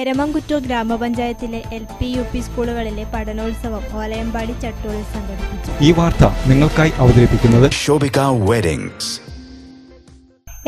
എരമംകുറ്റൂർ ഗ്രാമപഞ്ചായത്തിലെ L P U P സ്കൂളുകളിലെ പഠനോത്സവം ഓലയമ്പാടി ചട്ടൂരിൽ സംഘടിപ്പിച്ചു. ഈ വാർത്ത നിങ്ങൾക്കായി അവതരിപ്പിക്കുന്നത് ശോഭിക Weddings.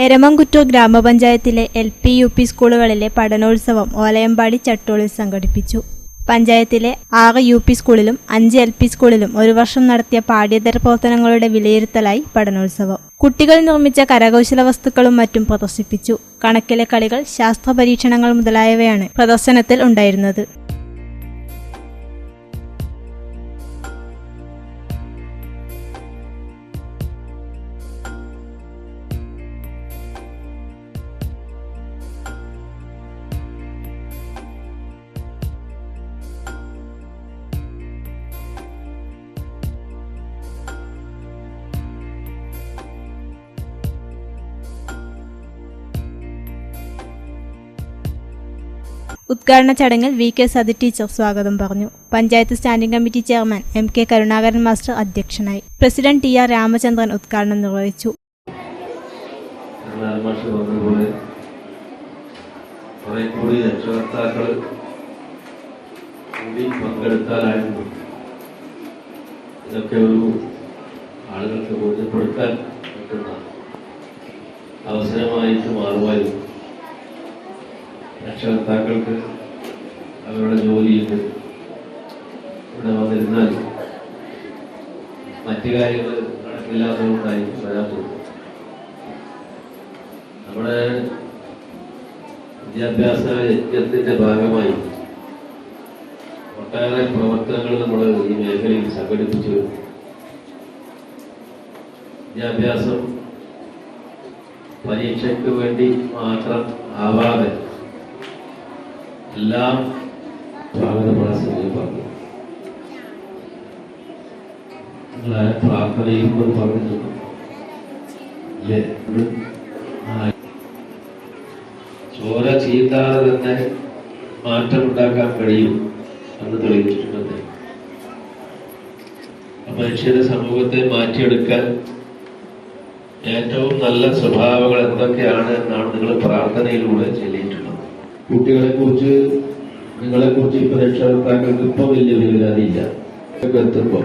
എരമംകുറ്റൂർ ഗ്രാമപഞ്ചായത്തിലെ എൽ പി യു പി സ്കൂളുകളിലെ പഠനോത്സവം ഓലയമ്പാടി ചട്ടൂളിൽ സംഘടിപ്പിച്ചു. പഞ്ചായത്തിലെ ആറ് യു പി സ്കൂളിലും അഞ്ച് എൽ പി സ്കൂളിലും ഒരു വർഷം നടത്തിയ പാഠ്യേതര പ്രവർത്തനങ്ങളുടെ വിലയിരുത്തലായി പഠനോത്സവം. കുട്ടികൾ നിർമ്മിച്ച കരകൗശല വസ്തുക്കളും മറ്റും പ്രദർശിപ്പിച്ചു. കണക്കിലെ കളികൾ ശാസ്ത്ര പരീക്ഷണങ്ങൾ മുതലായവയാണ് പ്രദർശനത്തിൽ ഉണ്ടായിരുന്നത്. ഉദ്ഘാടന ചടങ്ങിൽ വി കെ സതി ടീച്ചർ സ്വാഗതം പറഞ്ഞു. Panchayat standing committee chairman M K Karunakaran master അധ്യക്ഷനായി. പ്രസിഡന്റ് ടി ആർ രാമചന്ദ്രൻ ഉദ്ഘാടനം നിർവഹിച്ചു. ഇതൊക്കെ ഒരു ആളുകൾക്ക് ബോധ്യപ്പെടുത്താൻ പറ്റുന്ന അവസരമായിട്ട് മാറുമായിരുന്നു. രക്ഷകർത്താക്കൾക്ക് അവരുടെ ജോലിയിൽ ഇവിടെ വന്നിരുന്നാൽ മറ്റു കാര്യങ്ങൾ നടക്കില്ലാത്തതുകൊണ്ടായിരിക്കും വരാത്തത് നമ്മുടെ വിദ്യാഭ്യാസ യജ്ഞത്തിന്റെ ഭാഗമായി ഒട്ടേറെ പ്രവർത്തനങ്ങൾ നമ്മൾ ഈ മേഖലയിൽ സംഘടിപ്പിച്ചു. വിദ്യാഭ്യാസം പരീക്ഷയ്ക്ക് വേണ്ടി മാത്രം ആവാതെ എല്ലാം സ്വാഗതപ്പെടാൻ സമയം പറഞ്ഞു. നിങ്ങളെ പ്രാർത്ഥനയും അത് പറഞ്ഞു. ചോര ചീന്താതെ തന്നെ മാറ്റമുണ്ടാക്കാൻ കഴിയും എന്ന് തെളിയിച്ചിട്ടുണ്ട് മനുഷ്യരുടെ സമൂഹത്തെ മാറ്റിയെടുക്കാൻ ഏറ്റവും നല്ല സ്വഭാവങ്ങൾ എന്തൊക്കെയാണ് എന്നാണ് നിങ്ങൾ പ്രാർത്ഥനയിലൂടെ ചെല്ലിയിട്ടുള്ളത്. കുട്ടികളെ കുറിച്ച് നിങ്ങളെ കുറിച്ച് ഇപ്പൊ രക്ഷകർത്താക്കൾക്ക് ഇപ്പൊ വലിയ വേവലാതില്ല എത്തുമ്പോ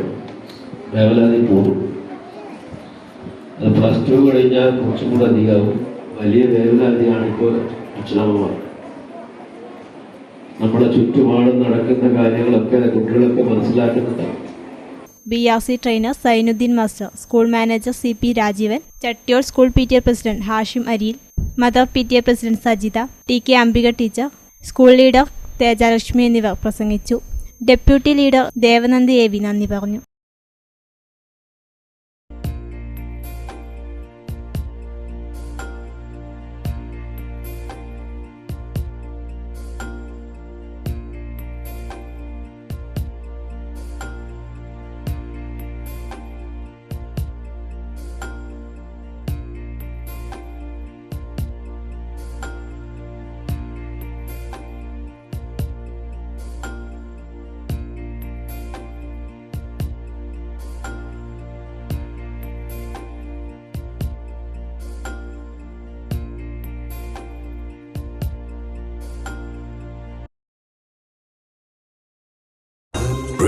വേവലാതി പോകും. പ്ലസ് ടു കഴിഞ്ഞാൽ കുറച്ചും കൂടെ അധികമാവും വലിയ വേവലാതിയാണ് ഇപ്പോ അച്ഛനമ്മമാർ നമ്മുടെ ചുറ്റുപാടും നടക്കുന്ന കാര്യങ്ങളൊക്കെ കുട്ടികളൊക്കെ മനസ്സിലാക്കുന്നുണ്ടാവും B R C trainer Sainuddin master school manager C P Rajeevan Chattiyol school P T A president Hashim Ariyil mother P T A president Sajitha T K Ambika teacher school leader Thejalakshmi എന്നിവർ പ്രസംഗിച്ചു. Deputy leader Devanandi A V നന്ദി പറഞ്ഞു.